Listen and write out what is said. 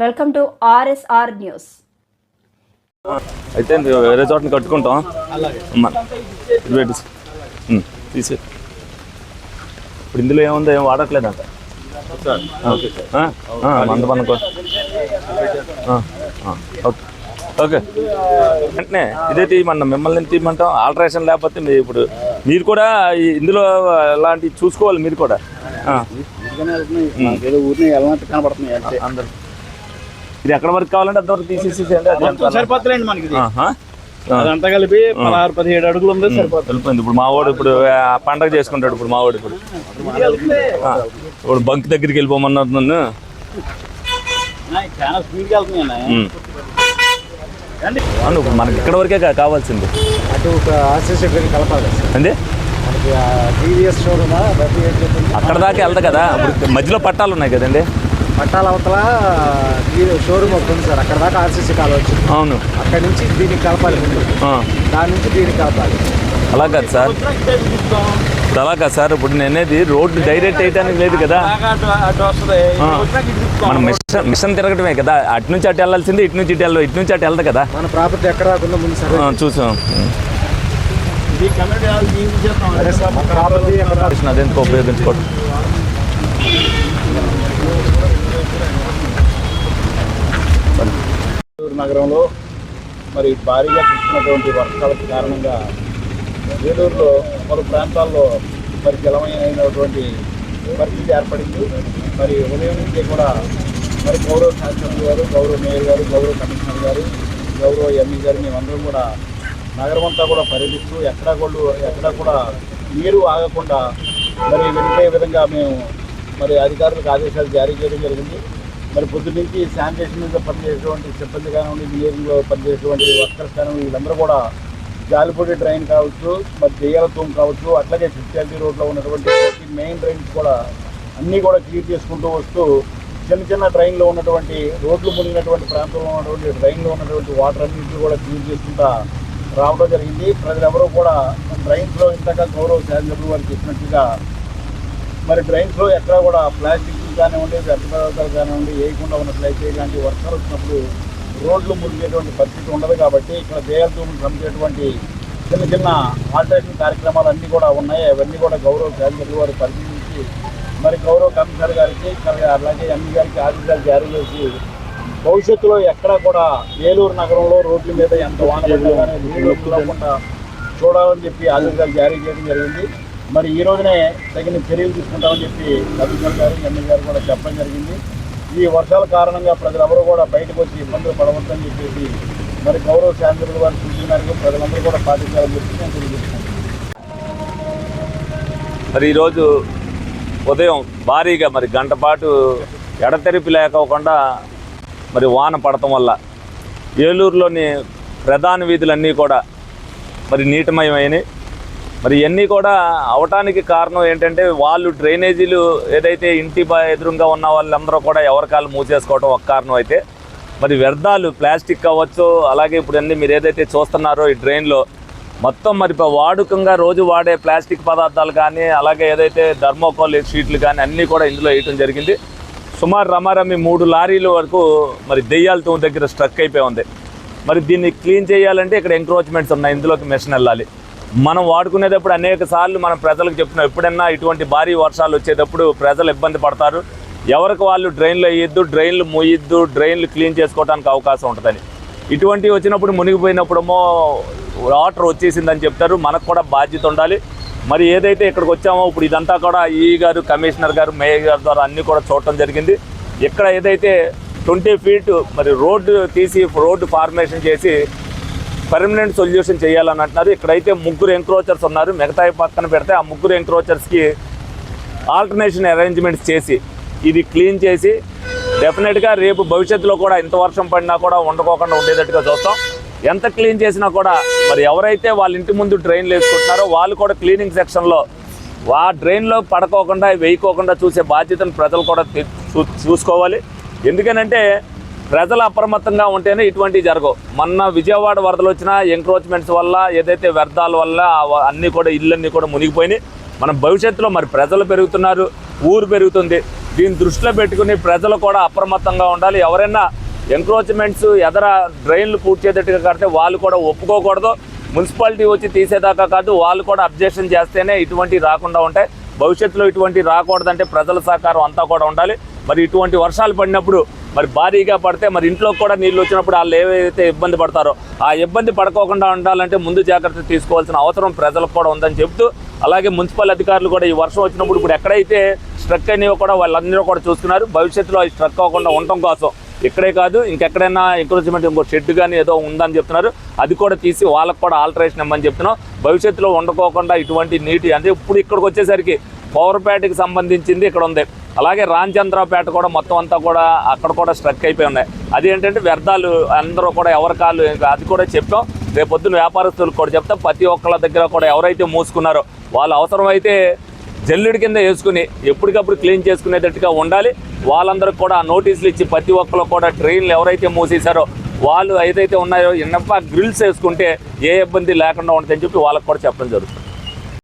Welcome to RSR news. అయితే వేరే చోటని కట్టుకుంటాం. తీసే ఇప్పుడు ఇందులో ఏముందో ఏం వాడట్లేదంట. మంద పనుకో ఆ, ఆ, ఓకే. ఓకే. వెంటనే ఇదే తీయమన్నా మిమ్మల్ని తీయమంటాం. ఆల్టరేషన్ లేకపోతే మీరు ఇప్పుడు మీరు కూడా ఈ- ఇందులో అలాంటివి చూసుకోవాలి మీరు కూడా. అందరు. ఇది ఎక్కడ వరకు కావాలంటే అంతవరకు తీసేసి అది మొత్తం ఎంత- సరిపోతలేండి మనకి. అదంతా కలిపి పదహారు పదిహేడు అడుగులు ఉంది సరిపోతుంది. ఇప్పుడు మావాడు ఇప్పుడు పండగ చేసుకుంటాడు ఇప్పుడు మావాడు ఇప్పుడు. ఇప్పుడు బంక్ దగ్గరికి వెళ్ళిపోమన్నారు నన్ను. చాలా స్పీడ్గా. అవును ఇప్పుడు మనకి ఇక్కడ వరకే కావాల్సింది. అటు ఒక ట్రైన్ కలపాలి. అండి మనకి టీవీఎస్ షోరూమ్ అక్కడ దాకా వెళ్తా కదా. ఇప్పుడు మధ్యలో పట్టాలు ఉన్నాయి కదండి. పట్టాల అవతల షోరూమ్ ఒకటి ఉంది సార్. అక్కడ దాకా ఆర్సీసీ కావచ్చు అవును. అక్కడ నుంచి దీనికి కలపాలి ముందు. దాని నుంచి దీనికి కలపాలి. అలా కాదు సార్. అలా కాదు సార్. ఇప్పుడు నేనేది రోడ్డు డైరెక్ట్ వేయడానికి లేదు కదా. మన మిషన్ మిషన్ తిరగటమే కదా. అటు నుంచి అటు వెళ్ళాల్సింది ఇటు నుంచి ఇటు వెళ్ళదు ఇటు నుంచి అటు వెళ్తా కదా. మన ప్రాపర్టీ ఎక్కడ రాకుండా ముందు చూసాం. సార్ ప్రాపర్టీ అదెందుకు ఉపయోగించుకోవడం? నగరంలో మరి భారీగా కురిసినటువంటి వర్షాలకు కారణంగా ఏలూరులో పలు ప్రాంతాల్లో మరి జలమయమైనటువంటి పరిస్థితి ఏర్పడింది. మరి ఉదయం నుంచి కూడా మరి గౌరవ శాసనసభ్యులు గారు గౌరవ మేయర్ గారు గౌరవ కమిషనర్ గారు గౌరవ ఎంఈ గారు మేమందరం కూడా నగరం అంతా కూడా పర్యటిస్తూ ఎక్కడా కూడా ఎక్కడా కూడా నీరు ఆగకుండా మరి వెళ్ళే విధంగా మేము మరి అధికారులకు ఆదేశాలు జారీ చేయడం జరిగింది. మరి పొద్దు నుంచి శానిటేషన్ మీద పనిచేసేటువంటి సిబ్బంది కానివ్వండి ఇంజనీరింగ్లో పనిచేసేటువంటి వర్కర్స్ కానివ్వండి వీళ్ళందరూ కూడా జాలిపూడి ట్రైన్ కావచ్చు మరి దెయ్యాల తూమ్ కావచ్చు అట్లాగే ఫిఫ్టీ రోడ్లో ఉన్నటువంటి మెయిన్ ట్రైన్స్ కూడా అన్నీ కూడా క్లియర్ చేసుకుంటూ వస్తూ చిన్న చిన్న ట్రైన్లో ఉన్నటువంటి రోడ్లు మునిగినటువంటి ప్రాంతంలో ఉన్నటువంటి డ్రైన్లో ఉన్నటువంటి వాటర్ అన్నింటినీ కూడా క్లియర్ చేసుకుంటా రావడం జరిగింది. ప్రజలెవరూ కూడా ట్రైన్స్లో ఇంతగా గౌరవ శాసనసభ్యులు వారికి చెప్పినట్టుగా మరి డ్రైన్స్లో ఎక్కడ కూడా ప్లాస్టిక్ కానివ్వండి వ్యర్థ పదార్థాలు కానివ్వండి వేయకుండా ఉన్నట్లయితే ఇలాంటి వర్షాలు వచ్చినప్పుడు రోడ్లు మురిగేటువంటి పరిస్థితి ఉండదు కాబట్టి ఇక్కడ దేయాలతో పంపేటువంటి చిన్న చిన్న ఆల్టరేషన్ కార్యక్రమాలు అన్నీ కూడా ఉన్నాయి. అవన్నీ కూడా గౌరవ శాసనసభ్యులు వారు పరిశీలించి మరి గౌరవ కమిషనర్ గారికి అలాగే ఎంఈ గారికి ఆదేశాలు జారీ చేసి భవిష్యత్తులో ఎక్కడ కూడా ఏలూరు నగరంలో రోడ్ల మీద ఎంత వాన పడ్డా కానీ నీళ్ళు లేకుండా చూడాలని చెప్పి ఆదేశాలు జారీ చేయడం జరిగింది. మరి ఈ రోజునే తగిన చర్యలు తీసుకుంటామని చెప్పి కమిషనర్ గారు ఎమ్మెల్యే గారు కూడా చెప్పడం జరిగింది. ఈ వర్షాల కారణంగా ప్రజలెవరూ కూడా బయటకు వచ్చి ఇబ్బందులు పడవద్దని చెప్పేసి మరి గౌరవ శాంతులు వారి సూచన మేరకు ప్రజలందరూ కూడా పాటించాలని చెప్పి నేను తెలియజేస్తున్నాను. మరి ఈరోజు ఉదయం భారీగా మరి గంట పాటు ఎడతెరిపి లేకోకుండా మరి వాన పడటం వల్ల ఏలూరులోని ప్రధాన వీధులన్నీ కూడా మరి నీటిమయమైనవి. మరి ఇవన్నీ కూడా అవటానికి కారణం ఏంటంటే వాళ్ళు డ్రైనేజీలు ఏదైతే ఇంటి ఎదురుగా ఉన్న వాళ్ళందరూ కూడా ఎవరికాలు మూసేసుకోవడం ఒక కారణం అయితే. మరి వ్యర్థాలు ప్లాస్టిక్ కావచ్చు అలాగే ఇప్పుడు అన్నీ మీరు ఏదైతే చూస్తున్నారో ఈ డ్రైన్లో మొత్తం మరి ఇప్పుడు వాడుకంగా రోజు వాడే ప్లాస్టిక్ పదార్థాలు కానీ అలాగే ఏదైతే ధర్మోకోల్ షీట్లు కానీ అన్నీ కూడా ఇందులో వేయటం జరిగింది. సుమారు రమారమి మూడు లారీల వరకు మరి దెయ్యాలతో దగ్గర స్ట్రక్ అయిపోయి ఉంది. మరి దీన్ని క్లీన్ చేయాలంటే ఇక్కడ ఎంక్రోచ్మెంట్స్ ఉన్నాయి ఇందులోకి మెషిన్ వెళ్ళాలి. మనం వాడుకునేటప్పుడు అనేక సార్లు మనం ప్రజలకు చెప్తున్నాం ఎప్పుడన్నా ఇటువంటి భారీ వర్షాలు వచ్చేటప్పుడు ప్రజలు ఇబ్బంది పడతారు. ఎవరికి వాళ్ళు డ్రైన్లు వేయొద్దు డ్రైన్లు మూయొద్దు డ్రైన్లు క్లీన్ చేసుకోవడానికి అవకాశం ఉంటుందని. ఇటువంటివి వచ్చినప్పుడు మునిగిపోయినప్పుడేమో వాటర్ వచ్చేసిందని చెప్తారు. మనకు కూడా బాధ్యత ఉండాలి. మరి ఏదైతే ఇక్కడికి వచ్చామో ఇప్పుడు ఇదంతా కూడా ఈ గారు కమిషనర్ గారు మేయర్ గారి ద్వారా అన్నీ కూడా చూడటం జరిగింది. ఇక్కడ ఏదైతే ట్వంటీ ఫీట్ మరి రోడ్డు తీసి రోడ్డు ఫార్మేషన్ చేసి పర్మనెంట్ సొల్యూషన్ చేయాలని అంటున్నారు. ఇక్కడైతే ముగ్గురు ఎంక్రోచర్స్ ఉన్నారు. మిగతా పక్కన పెడితే ఆ ముగ్గురు ఎంక్రోచర్స్కి ఆల్టర్నేషన్ అరేంజ్మెంట్స్ చేసి ఇది క్లీన్ చేసి డెఫినెట్గా రేపు భవిష్యత్తులో కూడా ఇంత వర్షం పడినా కూడా ఉండకోకుండా ఉండేటట్టుగా చూస్తాం. ఎంత క్లీన్ చేసినా కూడా మరి ఎవరైతే వాళ్ళ ఇంటి ముందు డ్రైన్లు వేసుకుంటున్నారో వాళ్ళు కూడా క్లీనింగ్ సెక్షన్లో ఆ డ్రైన్లో పడకోకుండా వేయకోకుండా చూసే బాధ్యతను ప్రజలు కూడా చూ- చూసుకోవాలి. ఎందుకనంటే ప్రజలు అప్రమత్తంగా ఉంటేనే ఇటువంటివి జరగవు. మొన్న విజయవాడ వరదలు వచ్చిన ఎంక్రోచ్మెంట్స్ వల్ల ఏదైతే వ్యర్థాల వల్ల అన్నీ కూడా ఇళ్ళన్నీ కూడా మునిగిపోయినాయి. మన భవిష్యత్తులో మరి ప్రజలు పెరుగుతున్నారు ఊరు పెరుగుతుంది. దీన్ని దృష్టిలో పెట్టుకుని ప్రజలు కూడా అప్రమత్తంగా ఉండాలి. ఎవరైనా ఎంక్రోచ్మెంట్స్ ఎదర డ్రైన్లు పూర్తి చేసేట్టుగా కడితే వాళ్ళు కూడా ఒప్పుకోకూడదు. మున్సిపాలిటీ వచ్చి తీసేదాకా కాదు వాళ్ళు కూడా అబ్జెక్షన్ చేస్తేనే ఇటువంటి రాకుండా ఉంటాయి. భవిష్యత్తులో ఇటువంటి రాకూడదంటే ప్రజల సహకారం అంతా కూడా ఉండాలి. మరి ఇటువంటి వర్షాలు పడినప్పుడు మరి భారీగా పడితే మరి ఇంట్లో కూడా నీళ్ళు వచ్చినప్పుడు వాళ్ళు ఏవైతే ఇబ్బంది పడతారో ఆ ఇబ్బంది పడకోకుండా ఉండాలంటే ముందు జాగ్రత్త తీసుకోవాల్సిన అవసరం ప్రజలకు కూడా ఉందని చెప్తూ అలాగే మున్సిపల్ అధికారులు కూడా ఈ వర్షం వచ్చినప్పుడు ఇప్పుడు ఎక్కడైతే స్ట్రక్ అయినాయో కూడా వాళ్ళందరూ కూడా చూస్తున్నారు. భవిష్యత్తులో అవి స్ట్రక్ అవ్వకుండా ఉండటం కోసం. ఇక్కడే కాదు ఇంకెక్కడైనా ఎంకరేజ్మెంట్ ఇంకో షెడ్ కానీ ఏదో ఉందని చెప్తున్నారు. అది కూడా తీసి వాళ్ళకు కూడా ఆల్టరేషన్ ఇవ్వమని చెప్తున్నాం. భవిష్యత్తులో ఉండకోకుండా ఇటువంటి నీటి అంటే ఇప్పుడు ఇక్కడికి వచ్చేసరికి పవర్పేటకి సంబంధించింది ఇక్కడ ఉంది. అలాగే రాంచంద్రపేట కూడా మొత్తం అంతా కూడా అక్కడ కూడా స్ట్రక్ అయిపోయి ఉన్నాయి. అది ఏంటంటే వ్యర్థాలు అందరూ కూడా ఎవరి కాళ్ళు అది కూడా చెప్పాం. రేపొద్దున వ్యాపారస్తులకు కూడా చెప్తాం. ప్రతి ఒక్కళ్ళ దగ్గర కూడా ఎవరైతే మూసుకున్నారో వాళ్ళు అవసరమైతే జల్లుడి కింద వేసుకుని ఎప్పటికప్పుడు క్లీన్ చేసుకునేటట్టుగా ఉండాలి. వాళ్ళందరికి కూడా నోటీసులు ఇచ్చి ప్రతి ఒక్కరు కూడా ట్రైన్లు ఎవరైతే మూసేశారో వాళ్ళు ఏదైతే ఉన్నాయో ఎన్నప్ప గ్రిల్స్ వేసుకుంటే ఏ ఇబ్బంది లేకుండా ఉంటుందని చెప్పి వాళ్ళకి కూడా చెప్పడం జరుగుతుంది.